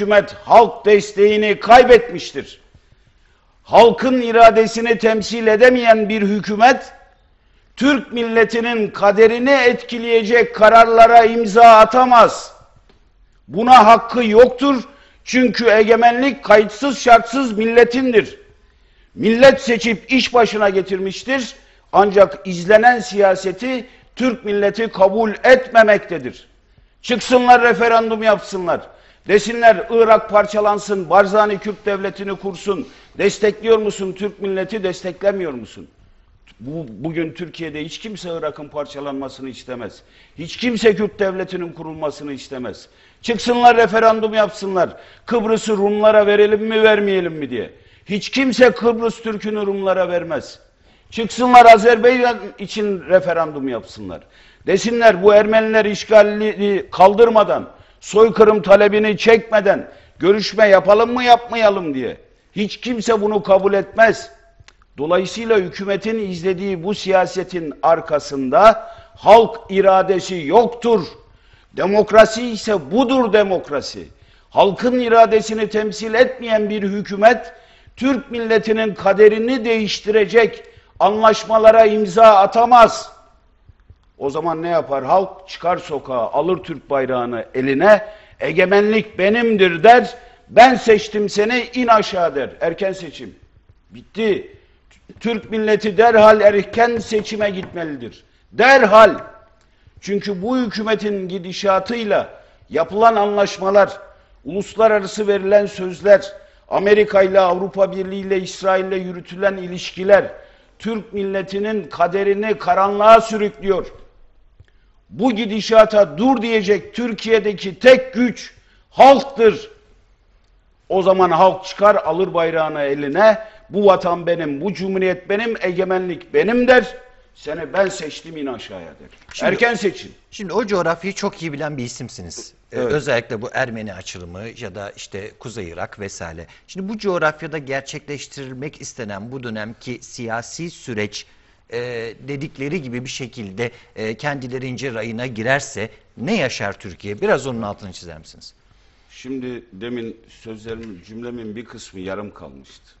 hükümet halk desteğini kaybetmiştir. Halkın iradesini temsil edemeyen bir hükümet Türk milletinin kaderini etkileyecek kararlara imza atamaz. Buna hakkı yoktur. Çünkü egemenlik kayıtsız şartsız milletindir. Millet seçip iş başına getirmiştir. Ancak izlenen siyaseti Türk milleti kabul etmemektedir. Çıksınlar referandum yapsınlar. Desinler Irak parçalansın, Barzani Kürt devletini kursun. Destekliyor musun Türk milleti, desteklemiyor musun? Bu, bugün Türkiye'de hiç kimse Irak'ın parçalanmasını istemez. Hiç kimse Kürt devletinin kurulmasını istemez. Çıksınlar referandum yapsınlar. Kıbrıs'ı Rumlara verelim mi vermeyelim mi diye. Hiç kimse Kıbrıs Türk'ünü Rumlara vermez. Çıksınlar Azerbaycan için referandum yapsınlar. Desinler bu Ermeniler işgali kaldırmadan, soykırım talebini çekmeden görüşme yapalım mı yapmayalım diye. Hiç kimse bunu kabul etmez. Dolayısıyla hükümetin izlediği bu siyasetin arkasında halk iradesi yoktur. Demokrasi ise budur demokrasi. Halkın iradesini temsil etmeyen bir hükümet Türk milletinin kaderini değiştirecek anlaşmalara imza atamaz. O zaman ne yapar? Halk çıkar sokağa, alır Türk bayrağını eline, egemenlik benimdir der, ben seçtim seni, in aşağı der. Erken seçim. Bitti. Türk milleti derhal erken seçime gitmelidir. Derhal. Çünkü bu hükümetin gidişatıyla yapılan anlaşmalar, uluslararası verilen sözler, Amerika ile Avrupa Birliği ile İsrail ile yürütülen ilişkiler Türk milletinin kaderini karanlığa sürüklüyor. Bu gidişata dur diyecek Türkiye'deki tek güç halktır. O zaman halk çıkar alır bayrağını eline. Bu vatan benim, bu cumhuriyet benim, egemenlik benim der. Seni ben seçtim in aşağıya der. Şimdi- Erken seçim. Şimdi o coğrafyayı çok iyi bilen bir isimsiniz. Ee, Evet. özellikle bu Ermeni açılımı ya da işte Kuzey Irak vesaire. Şimdi bu coğrafyada gerçekleştirilmek istenen bu dönemki siyasi süreç e, dedikleri gibi bir şekilde e, kendilerince rayına girerse ne yaşar Türkiye? Biraz onun altını çizer misiniz? Şimdi demin sözlerimin, cümlemin bir kısmı yarım kalmıştı.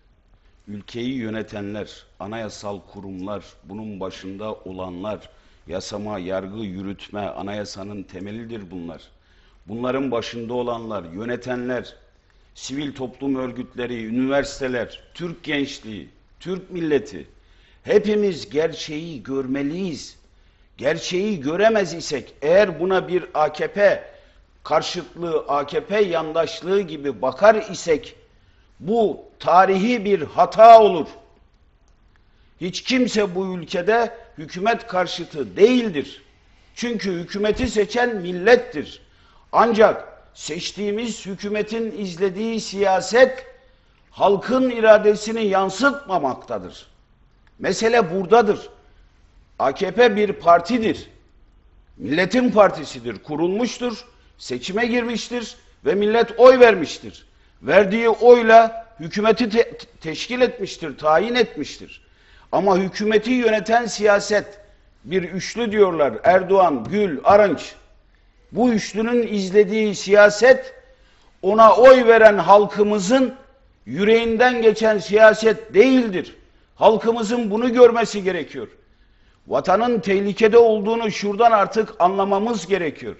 Ülkeyi yönetenler, anayasal kurumlar, bunun başında olanlar, yasama, yargı, yürütme, anayasanın temelidir bunlar. Bunların başında olanlar, yönetenler, sivil toplum örgütleri, üniversiteler, Türk gençliği, Türk milleti, hepimiz gerçeği görmeliyiz. Gerçeği göremez isek, eğer buna bir AKP karşıtlığı, AKP yandaşlığı gibi bakar isek, bu tarihi bir hata olur. Hiç kimse bu ülkede hükümet karşıtı değildir. Çünkü hükümeti seçen millettir. Ancak seçtiğimiz hükümetin izlediği siyaset halkın iradesini yansıtmamaktadır. Mesele buradadır. AKP bir partidir. Milletin partisidir, kurulmuştur, seçime girmiştir ve millet oy vermiştir. Verdiği oyla hükümeti te- teşkil etmiştir, tayin etmiştir. Ama hükümeti yöneten siyaset bir üçlü diyorlar. Erdoğan, Gül, Arınç. Bu üçlünün izlediği siyaset ona oy veren halkımızın yüreğinden geçen siyaset değildir. Halkımızın bunu görmesi gerekiyor. Vatanın tehlikede olduğunu şuradan artık anlamamız gerekiyor.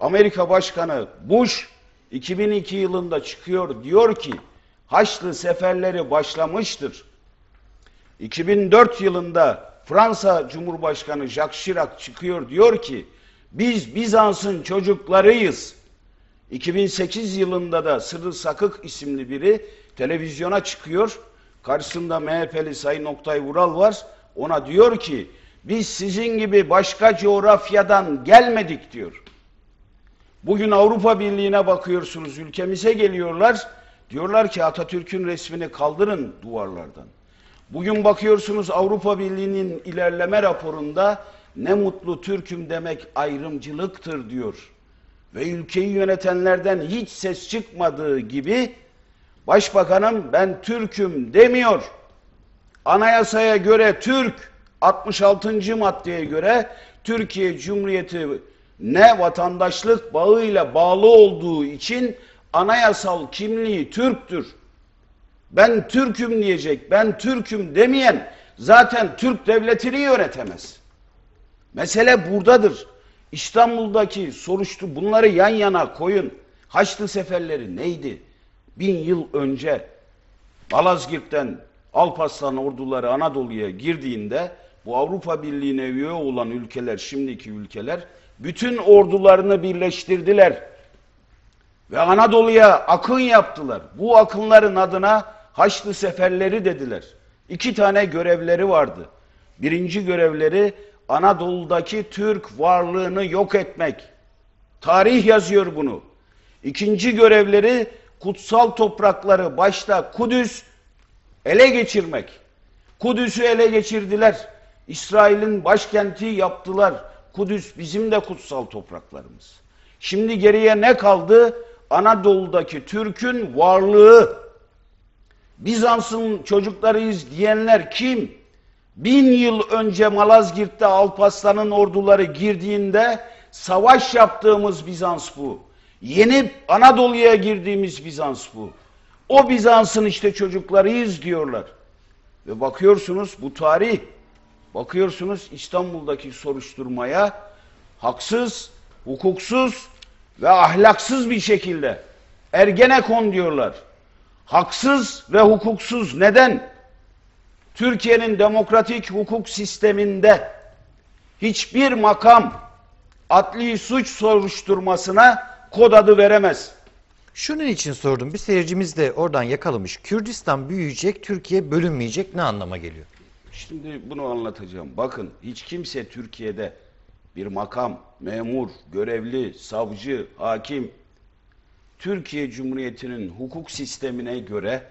Amerika Başkanı Bush 2002 yılında çıkıyor diyor ki Haçlı seferleri başlamıştır. 2004 yılında Fransa Cumhurbaşkanı Jacques Chirac çıkıyor diyor ki biz Bizans'ın çocuklarıyız. 2008 yılında da Sırrı Sakık isimli biri televizyona çıkıyor. Karşısında MHP'li Sayın Oktay Vural var. Ona diyor ki biz sizin gibi başka coğrafyadan gelmedik diyor. Bugün Avrupa Birliği'ne bakıyorsunuz, ülkemize geliyorlar. Diyorlar ki Atatürk'ün resmini kaldırın duvarlardan. Bugün bakıyorsunuz Avrupa Birliği'nin ilerleme raporunda ne mutlu Türk'üm demek ayrımcılıktır diyor. Ve ülkeyi yönetenlerden hiç ses çıkmadığı gibi Başbakanım ben Türk'üm demiyor. Anayasaya göre Türk 66. maddeye göre Türkiye Cumhuriyeti ne vatandaşlık bağıyla bağlı olduğu için anayasal kimliği Türktür. Ben Türk'üm diyecek, ben Türk'üm demeyen zaten Türk devletini yönetemez. Mesele buradadır. İstanbul'daki soruştu bunları yan yana koyun. Haçlı seferleri neydi? Bin yıl önce Malazgirt'ten Alparslan orduları Anadolu'ya girdiğinde bu Avrupa Birliği'ne üye olan ülkeler, şimdiki ülkeler bütün ordularını birleştirdiler. Ve Anadolu'ya akın yaptılar. Bu akınların adına Haçlı Seferleri dediler. İki tane görevleri vardı. Birinci görevleri Anadolu'daki Türk varlığını yok etmek. Tarih yazıyor bunu. İkinci görevleri kutsal toprakları başta Kudüs ele geçirmek. Kudüs'ü ele geçirdiler. İsrail'in başkenti yaptılar. Kudüs bizim de kutsal topraklarımız. Şimdi geriye ne kaldı? Anadolu'daki Türk'ün varlığı. Bizans'ın çocuklarıyız diyenler kim? Bin yıl önce Malazgirt'te Alparslan'ın orduları girdiğinde savaş yaptığımız Bizans bu. Yenip Anadolu'ya girdiğimiz Bizans bu. O Bizans'ın işte çocuklarıyız diyorlar. Ve bakıyorsunuz bu tarih, bakıyorsunuz İstanbul'daki soruşturmaya haksız, hukuksuz ve ahlaksız bir şekilde Ergenekon diyorlar. Haksız ve hukuksuz neden? Türkiye'nin demokratik hukuk sisteminde hiçbir makam adli suç soruşturmasına kod adı veremez. Şunun için sordum. Bir seyircimiz de oradan yakalamış. Kürdistan büyüyecek, Türkiye bölünmeyecek ne anlama geliyor? Şimdi bunu anlatacağım. Bakın hiç kimse Türkiye'de bir makam, memur, görevli, savcı, hakim Türkiye Cumhuriyeti'nin hukuk sistemine göre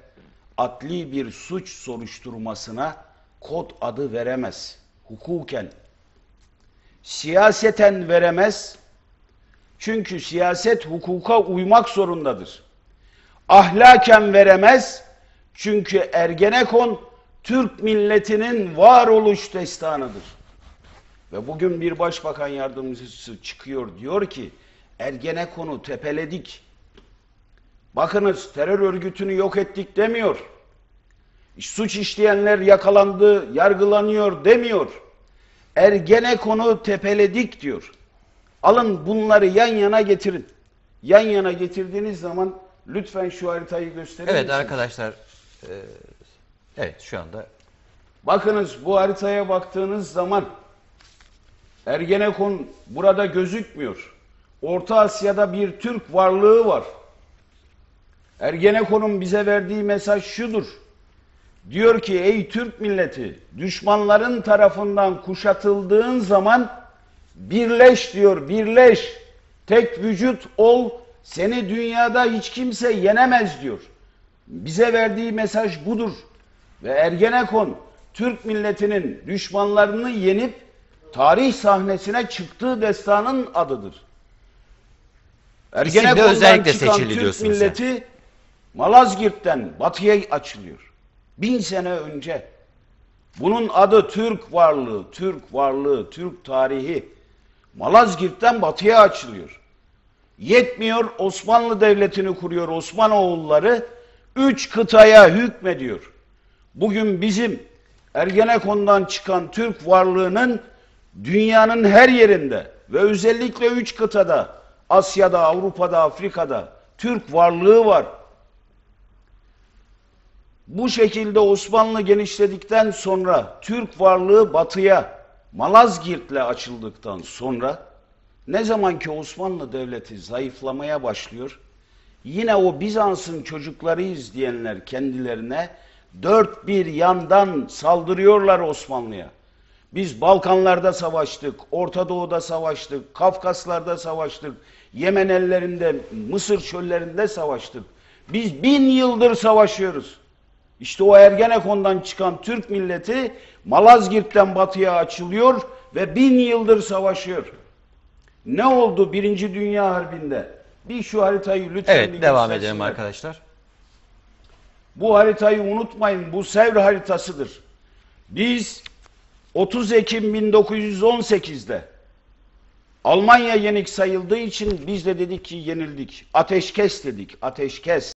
adli bir suç soruşturmasına kod adı veremez. Hukuken. Siyaseten veremez. Çünkü siyaset hukuka uymak zorundadır. Ahlaken veremez. Çünkü Ergenekon Türk milletinin varoluş destanıdır. Ve bugün bir başbakan yardımcısı çıkıyor diyor ki Ergenekon'u tepeledik. Bakınız terör örgütünü yok ettik demiyor. Suç işleyenler yakalandı, yargılanıyor demiyor. Ergenekon'u tepeledik diyor. Alın bunları yan yana getirin. Yan yana getirdiğiniz zaman lütfen şu haritayı gösterir Evet misiniz? arkadaşlar, e, evet şu anda Bakınız bu haritaya baktığınız zaman Ergenekon burada gözükmüyor. Orta Asya'da bir Türk varlığı var. Ergenekon'un bize verdiği mesaj şudur. Diyor ki ey Türk milleti düşmanların tarafından kuşatıldığın zaman birleş diyor birleş. Tek vücut ol seni dünyada hiç kimse yenemez diyor. Bize verdiği mesaj budur. Ve Ergenekon Türk milletinin düşmanlarını yenip tarih sahnesine çıktığı destanın adıdır. Ergenekon'dan özellikle çıkan Türk diyorsun sen. milleti Malazgirt'ten batıya açılıyor. Bin sene önce. Bunun adı Türk varlığı, Türk varlığı, Türk tarihi. Malazgirt'ten batıya açılıyor. Yetmiyor Osmanlı Devleti'ni kuruyor Osmanoğulları. Üç kıtaya hükmediyor. Bugün bizim Ergenekon'dan çıkan Türk varlığının dünyanın her yerinde ve özellikle üç kıtada Asya'da, Avrupa'da, Afrika'da Türk varlığı var. Bu şekilde Osmanlı genişledikten sonra Türk varlığı batıya Malazgirt'le açıldıktan sonra ne zaman ki Osmanlı Devleti zayıflamaya başlıyor yine o Bizans'ın çocuklarıyız diyenler kendilerine dört bir yandan saldırıyorlar Osmanlı'ya. Biz Balkanlarda savaştık, Orta Doğu'da savaştık, Kafkaslar'da savaştık, Yemen ellerinde, Mısır çöllerinde savaştık. Biz bin yıldır savaşıyoruz. İşte o Ergenekon'dan çıkan Türk milleti Malazgirt'ten batıya açılıyor ve bin yıldır savaşıyor. Ne oldu Birinci Dünya Harbi'nde? Bir şu haritayı lütfen evet bir devam edelim arkadaşlar. Bu haritayı unutmayın. Bu Sevr haritasıdır. Biz 30 Ekim 1918'de Almanya yenik sayıldığı için biz de dedik ki yenildik. Ateşkes dedik, ateşkes.